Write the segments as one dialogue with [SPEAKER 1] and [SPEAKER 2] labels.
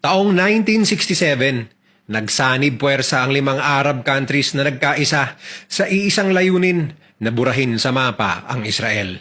[SPEAKER 1] Taong 1967, nagsanib puwersa ang limang Arab countries na nagkaisa sa iisang layunin na burahin sa mapa ang Israel.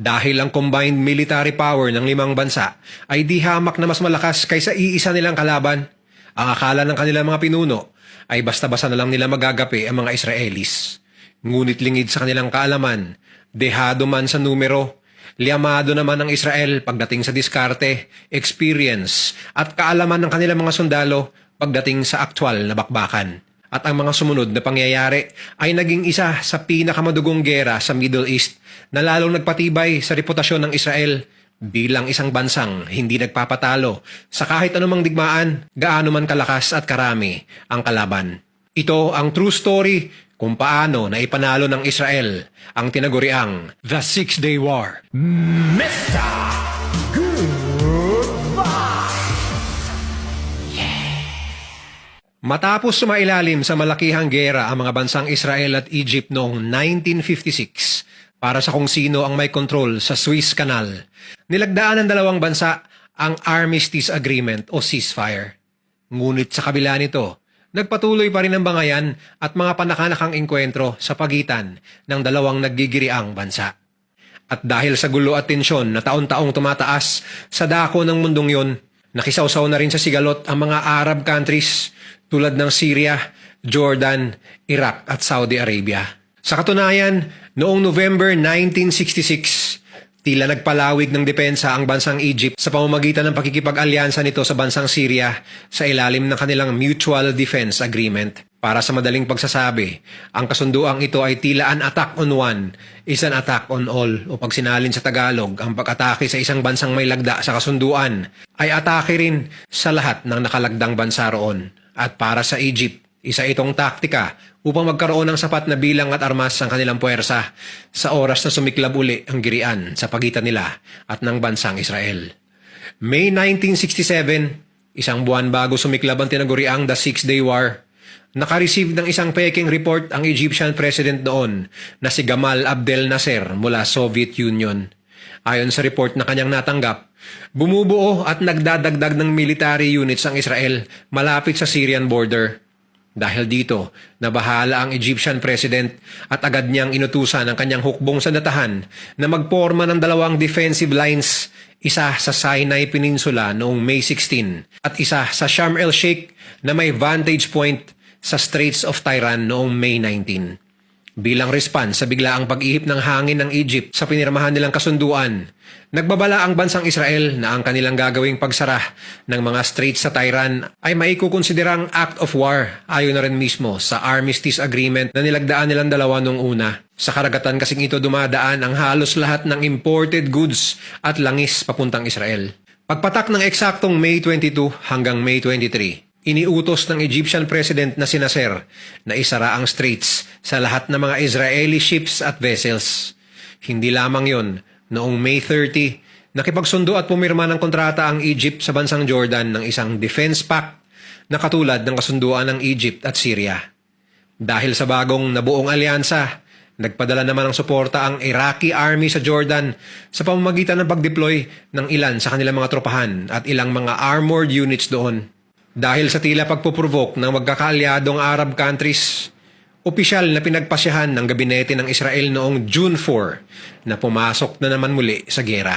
[SPEAKER 1] Dahil ang combined military power ng limang bansa ay di hamak na mas malakas kaysa iisa nilang kalaban, ang akala ng kanilang mga pinuno ay basta-basta na lang nila magagapi ang mga Israelis. Ngunit lingid sa kanilang kaalaman, dehado man sa numero, Liamado naman ng Israel pagdating sa diskarte, experience at kaalaman ng kanilang mga sundalo pagdating sa aktwal na bakbakan. At ang mga sumunod na pangyayari ay naging isa sa pinakamadugong gera sa Middle East na lalong nagpatibay sa reputasyon ng Israel bilang isang bansang hindi nagpapatalo sa kahit anumang digmaan, gaano man kalakas at karami ang kalaban. Ito ang true story kung paano na ipanalo ng Israel ang tinaguriang The Six-Day War.
[SPEAKER 2] Mr. Goodbye.
[SPEAKER 1] Matapos sumailalim sa malakihang gera ang mga bansang Israel at Egypt noong 1956 para sa kung sino ang may kontrol sa Suez Canal, nilagdaan ng dalawang bansa ang Armistice Agreement o ceasefire. Ngunit sa kabila nito, nagpatuloy pa rin ang bangayan at mga panakanakang engkwentro sa pagitan ng dalawang naggigiriang bansa. At dahil sa gulo at tensyon na taon-taong tumataas sa dako ng mundong yon, nakisawsaw na rin sa sigalot ang mga Arab countries tulad ng Syria, Jordan, Iraq at Saudi Arabia. Sa katunayan, noong November 1966, tila nagpalawig ng depensa ang bansang Egypt sa pamamagitan ng pakikipag-alyansa nito sa bansang Syria sa ilalim ng kanilang Mutual Defense Agreement. Para sa madaling pagsasabi, ang kasunduang ito ay tila an attack on one is an attack on all o pag sinalin sa Tagalog, ang pag-atake sa isang bansang may lagda sa kasunduan ay atake rin sa lahat ng nakalagdang bansa roon. At para sa Egypt, isa itong taktika upang magkaroon ng sapat na bilang at armas ang kanilang puwersa sa oras na sumiklab uli ang girian sa pagitan nila at ng bansang Israel. May 1967, isang buwan bago sumiklab ang tinaguriang The Six-Day War, nakareceive ng isang peking report ang Egyptian President noon na si Gamal Abdel Nasser mula Soviet Union. Ayon sa report na kanyang natanggap, bumubuo at nagdadagdag ng military units ang Israel malapit sa Syrian border. Dahil dito, nabahala ang Egyptian president at agad niyang inutusan ang kanyang hukbong sandatahan na magporma ng dalawang defensive lines, isa sa Sinai Peninsula noong May 16 at isa sa Sharm el-Sheikh na may vantage point sa Straits of Tyran noong May 19. Bilang response sa biglaang pag-ihip ng hangin ng Egypt sa pinirmahan nilang kasunduan, nagbabala ang bansang Israel na ang kanilang gagawing pagsara ng mga straits sa Tyran ay maikukonsiderang act of war ayon na rin mismo sa Armistice Agreement na nilagdaan nilang dalawa nung una. Sa karagatan kasing ito dumadaan ang halos lahat ng imported goods at langis papuntang Israel. Pagpatak ng eksaktong May 22 hanggang May 23, iniutos ng Egyptian President na si Nasser na isara ang straits sa lahat ng mga Israeli ships at vessels. Hindi lamang yon, noong May 30, nakipagsundo at pumirma ng kontrata ang Egypt sa bansang Jordan ng isang defense pact na katulad ng kasunduan ng Egypt at Syria. Dahil sa bagong nabuong alyansa, nagpadala naman ng suporta ang Iraqi Army sa Jordan sa pamamagitan ng pag-deploy ng ilan sa kanilang mga tropahan at ilang mga armored units doon. Dahil sa tila pagpuprovoke ng magkakaalyadong Arab countries, opisyal na pinagpasyahan ng gabinete ng Israel noong June 4 na pumasok na naman muli sa gera.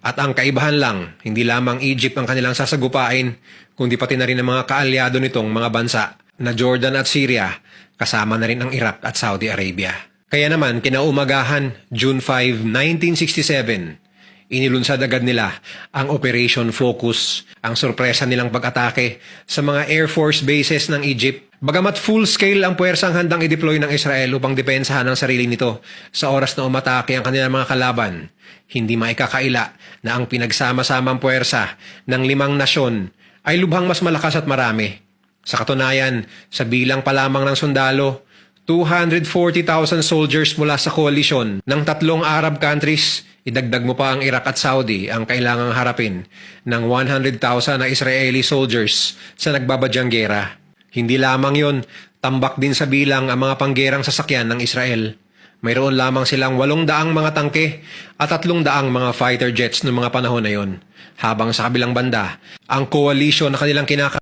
[SPEAKER 1] At ang kaibahan lang, hindi lamang Egypt ang kanilang sasagupain, kundi pati na rin ang mga kaalyado nitong mga bansa na Jordan at Syria, kasama na rin ang Iraq at Saudi Arabia. Kaya naman, kinaumagahan, June 5, 1967, inilunsad agad nila ang Operation Focus, ang sorpresa nilang pag-atake sa mga Air Force bases ng Egypt. Bagamat full-scale ang puwersang handang i-deploy ng Israel upang depensahan ang sarili nito sa oras na umatake ang kanilang mga kalaban, hindi maikakaila na ang pinagsama-samang puwersa ng limang nasyon ay lubhang mas malakas at marami. Sa katunayan, sa bilang pa lamang ng sundalo, 240,000 soldiers mula sa coalition ng tatlong Arab countries, idagdag mo pa ang Iraq at Saudi ang kailangang harapin ng 100,000 na Israeli soldiers sa nagbabadyang gera. Hindi lamang yon, tambak din sa bilang ang mga panggerang sasakyan ng Israel. Mayroon lamang silang walong daang mga tangke at tatlong daang mga fighter jets noong mga panahon na yon. Habang sa kabilang banda, ang coalition na kanilang kinaka